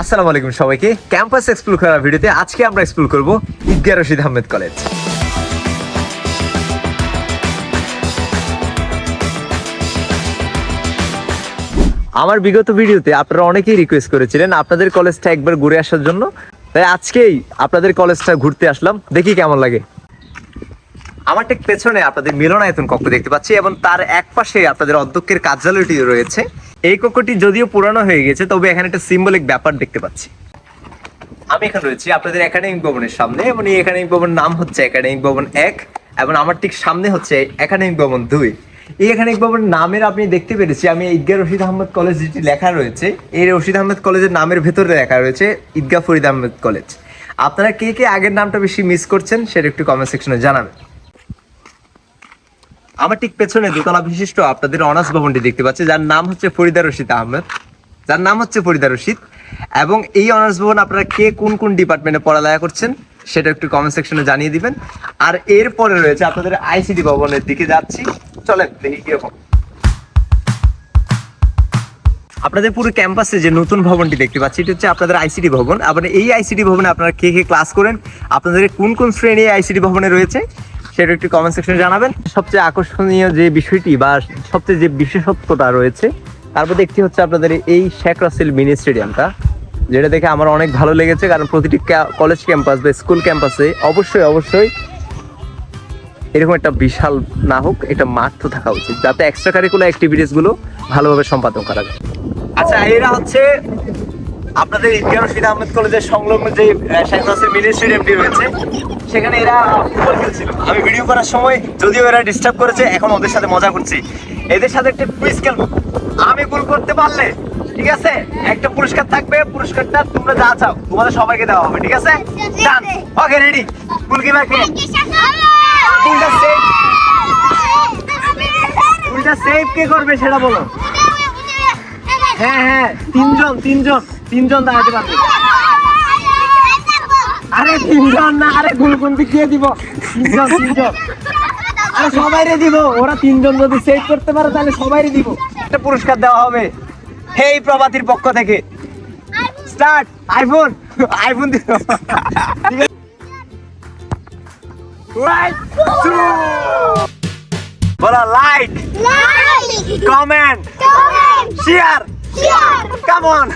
আসসালামু আলাইকুম সবাইকে। ক্যাম্পাস এক্সপ্লোর করার ভিডিওতে আজকে আমরা এক্সপ্লোর করব ঈদগাহ রশিদ আহমেদ কলেজ আমার বিগত ভিডিওতে আপনারা অনেকেই রিকোয়েস্ট করেছিলেন আপনাদের কলেজটা একবার ঘুরে আসার জন্য। তাই আজকেই আপনাদের কলেজটা ঘুরতে আসলাম। দেখি কেমন লাগে। আমার ঠিক পেছনে আপনাদের মিলনায়তন কক্ষ দেখতে পাচ্ছি এবং তার এক পাশে আপনাদের অধ্যক্ষের কার্যালয়টি রয়েছে। এই কক্ষটি যদিও পুরানো হয়ে গেছে, তবে এখানে একটা সিম্বলিক ব্যাপার দেখতে পাচ্ছি। আমি এখানে রয়েছি, আপনাদের একাডেমিক ভবনের সামনে। এবং এই একাডেমিক ভবন নাম হচ্ছে একাডেমিক ভবন এক এবং আমার ঠিক সামনে হচ্ছে একাডেমিক ভবন দুই। এই একাডেমিক ভবন নামের আপনি দেখতে পেরেছি, আমি ঈদগাহ রশিদ আহমেদ কলেজ যেটি লেখা রয়েছে, এই রশিদ আহমেদ কলেজের নামের ভেতরে লেখা রয়েছে ঈদগাহ ফরিদ আহমেদ কলেজ। আপনারা কে কে আগের নামটা বেশি মিস করছেন, সেটা একটু কমেন্ট সেকশনে জানাবেন। আমার ঠিক পেছনে দোতলা বিশিষ্ট আপনাদের অনার্স ভবনটি দেখতে পাচ্ছি, যার নাম হচ্ছে ফরিদা রশিদ আহমেদ। যার নাম হচ্ছে ফরিদা রশিদ। এবং এই অনার্স ভবন আপনারা কে কোন কোন ডিপার্টমেন্টে পড়ালেখা করছেন, সেটা একটু কমেন্ট সেকশনে জানিয়ে দিবেন। আর এরপরে রয়েছে আপনাদের আইসিডি ভবনের দিকে যাচ্ছি। চলেন, দেখি কীরকম আপনাদের পুরো ক্যাম্পাসে যে নতুন ভবনটি দেখতে পাচ্ছি, এটা হচ্ছে আপনাদের আইসিডি ভবন। আবার এই আইসিডি ভবনে আপনারা কে কে ক্লাস করেন, আপনাদের কোন কোন শ্রেণি আইসিডি ভবনে রয়েছে সেটা একটু কমেন্ট সেকশনে জানাবেন। সবচেয়ে আকর্ষণীয় যে বিষয়টি বা সবচেয়ে যে বিশেষত্বটা রয়েছে তারপর দেখতে হচ্ছে আপনাদের এই শেখ রাসেল মিনি স্টেডিয়ামটা, যেটা দেখে আমার অনেক ভালো লেগেছে, কারণ প্রতিটি কলেজ ক্যাম্পাস বা স্কুল ক্যাম্পাসে অবশ্যই অবশ্যই এরকম একটা বিশাল না হোক, একটা মাঠ তো থাকা উচিত, যাতে এক্সট্রা কারিকুলার অ্যাক্টিভিটিসগুলো ভালোভাবে সম্পাদন করা যায়। আচ্ছা এরা হচ্ছে আপনাদের ঈদগাহ রশিদ আহমেদ কলেজের সংলগ্ন যে শেখ নাসির মিনি স্টেডিয়ামটি রয়েছে, সেখানে এরা ফুটবল খেলছিল। আমি ভিডিও করার সময় যদিও এরা ডিস্টার্ব করেছে, এখন ওদের সাথে মজা করছি। এদের সাথে একটা কুইজ খেলব। আমি গোল করতে পারলে, ঠিক আছে? একটা পুরস্কার থাকবে, পুরস্কারটা তোমরা যা চাও, তোমাদের সবাইকে দেওয়া হবে, ঠিক আছে? ডান ওকে রেডি গোলকিপার কে উল্টা সেভ উল্টা সেভ কে করবে সেটা বলো। হ্যাঁ হ্যাঁ তিনজন তিনজন। তিনজন দাঁড়াতে পারবে আরে তিনজন না আরে গোলকুন্তি কে দিব। তিনজন তিনজন। আরে সবাইরে দিব ওরা তিনজন যদি সেভ করতে পারে তাহলে সবাইরে দিব। একটা পুরস্কার দেওয়া হবে। হেই প্রভাতির পক্ষ থেকে। স্টার্ট আইফোন আইফোন বলো like comment share come on